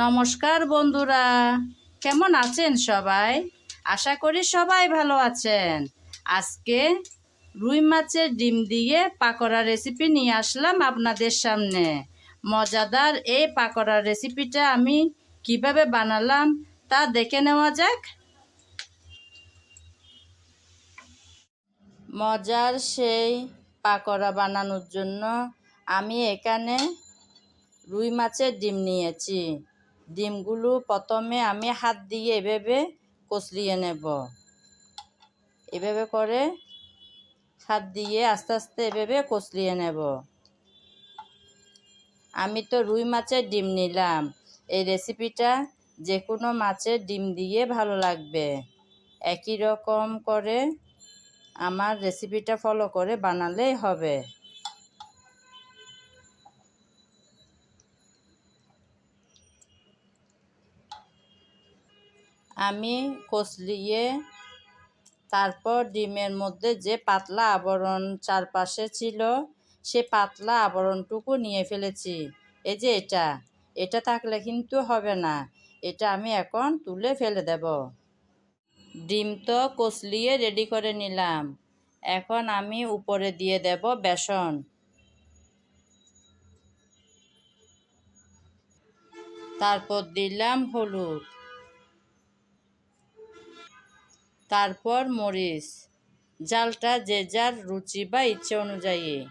নমস্কার বন্ধুরা। কেমন আছেন সবাই? আশা করি সবাই ভালো আছেন। আজকে রুই মাছের ডিম দিয়ে পাকোড়া রেসিপি নিয়ে আসলাম আপনাদের সামনে। মজাদার এই পাকোড়া রেসিপিটা আমি কীভাবে বানালাম তা দেখে নেওয়া যাক। মজার সেই পাকোড়া বানানোর জন্য আমি এখানে রুই মাছের ডিম নিয়েছি। ডিমগুলো প্রথমে আমি হাত দিয়ে এভাবে কচলিয়ে নেব। এভাবে করে হাত দিয়ে আস্তে আস্তে এভাবে কচলিয়ে নেব। আমি তো রুই মাছের ডিম নিলাম। এই রেসিপিটা যে কোনো মাছের ডিম দিয়ে ভালো লাগবে। একই রকম করে আমার রেসিপিটা ফলো করে বানালেই হবে। আমি কচলিয়ে তারপর ডিমের মধ্যে যে পাতলা আবরণ চারপাশে ছিল, সে পাতলা আবরণটুকু নিয়ে ফেলেছি। এই যে এটা এটা থাকলে কিন্তু হবে না, এটা আমি এখন তুলে ফেলে দেব। ডিম তো কচলিয়ে রেডি করে নিলাম। এখন আমি উপরে দিয়ে দেব বেসন। তারপর দিলাম হলুদ। তারপর মরিচ জালটা যে যার রুচি বা ইচ্ছে অনুযায়ী।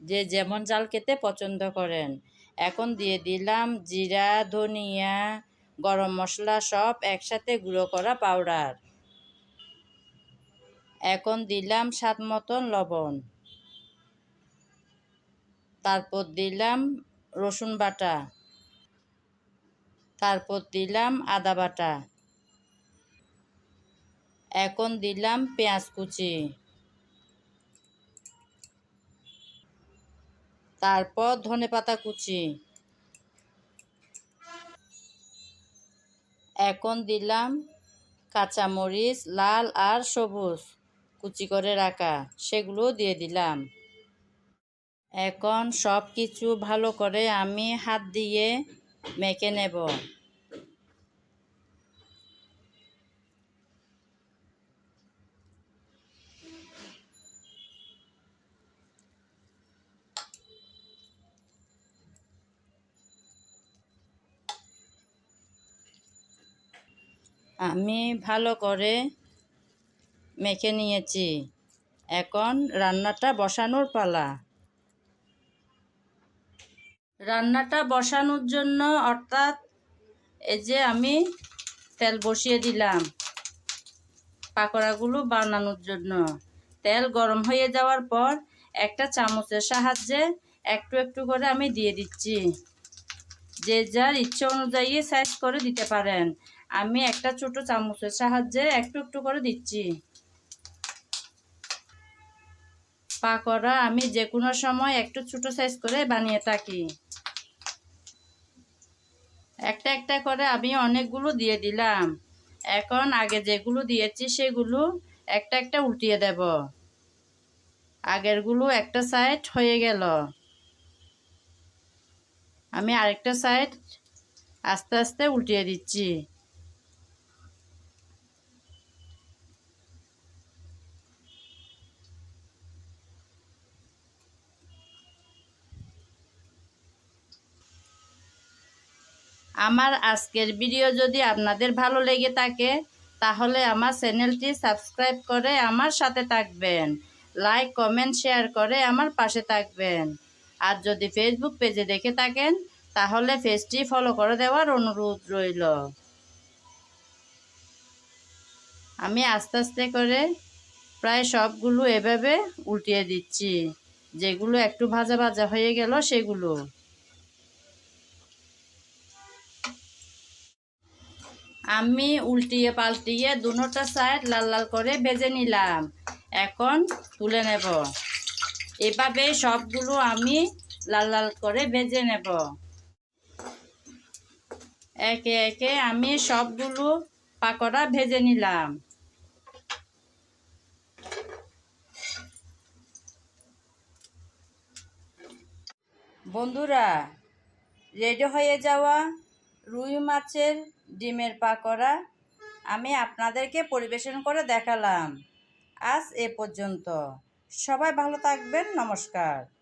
যে যেমন জাল খেতে পছন্দ করেন। এখন দিয়ে দিলাম জিরা, ধনিয়া, গরম মশলা সব একসাথে গুঁড়ো করা পাউডার। এখন দিলাম স্বাদ মতন লবণ। তারপর দিলাম রসুন বাটা। তারপর দিলাম আদা বাটা। এখন দিলাম পেঁয়াজ কুচি। তারপর ধনে পাতা কুচি। এখন দিলাম কাঁচামরিচ, লাল আর সবুজ কুচি করে রাখা সেগুলো দিয়ে দিলাম। এখন সব কিছু ভালো করে আমি হাত দিয়ে মেখে নেব। আমি ভালো করে মেখে নিয়েছি। এখন রান্নাটা বসানোর পালা। রান্নাটা বসানোর জন্য অর্থাৎ এই যে আমি তেল বসিয়ে দিলাম পাকোড়াগুলো বানানোর জন্য। তেল গরম হয়ে যাওয়ার পর একটা চামচের সাহায্যে একটু একটু করে আমি দিয়ে দিচ্ছি। যে যার ইচ্ছে অনুযায়ী সাইজ করে দিতে পারেন। আমি একটা ছোট চামচের সাহায্যে একটু একটু করে দিচ্ছি। পাকোড়া আমি যে কোনো সময় একটু ছোট সাইজ করে বানিয়ে থাকি। একটা একটা করে আমি অনেকগুলো দিয়ে দিলাম। এখন আগে যেগুলো দিয়েছি সেগুলো একটা একটা উল্টিয়ে দেব। আগেরগুলো একটা সাইড হয়ে গেল। আমি আরেকটা সাইড আস্তে আস্তে উল্টিয়ে দিচ্ছি। আমার আজকের ভিডিও যদি আপনাদের ভালো লেগে থাকে, তাহলে আমার চ্যানেলটি সাবস্ক্রাইব করে আমার সাথে থাকবেন। লাইক, কমেন্ট, শেয়ার করে আমার পাশে থাকবেন। আর যদি ফেসবুক পেজে দেখে থাকেন, তাহলে পেজটি ফলো করে দেওয়ার অনুরোধ রইল। আমি আস্তে আস্তে করে প্রায় সবগুলো এভাবে উল্টিয়ে দিচ্ছি। যেগুলো একটু ভাজা ভাজা হয়ে গেল, সেগুলো। আমি উল্টিয়ে পাল্টিয়ে দুনোটা সাইড লাল লাল করে ভেজে নিলাম। এখন তুলে নেব। এভাবে সবগুলো আমি লাল লাল করে ভেজে নেব। একে একে আমি সবগুলো পাকোড়া ভেজে নিলাম। বন্ধুরা, রেডি হয়ে যাওয়া রুই মাছের ডিমের পাকোড়া আমি আপনাদেরকে পরিবেশন করে দেখালাম। আজ এ পর্যন্ত। সবাই ভালো থাকবেন। নমস্কার।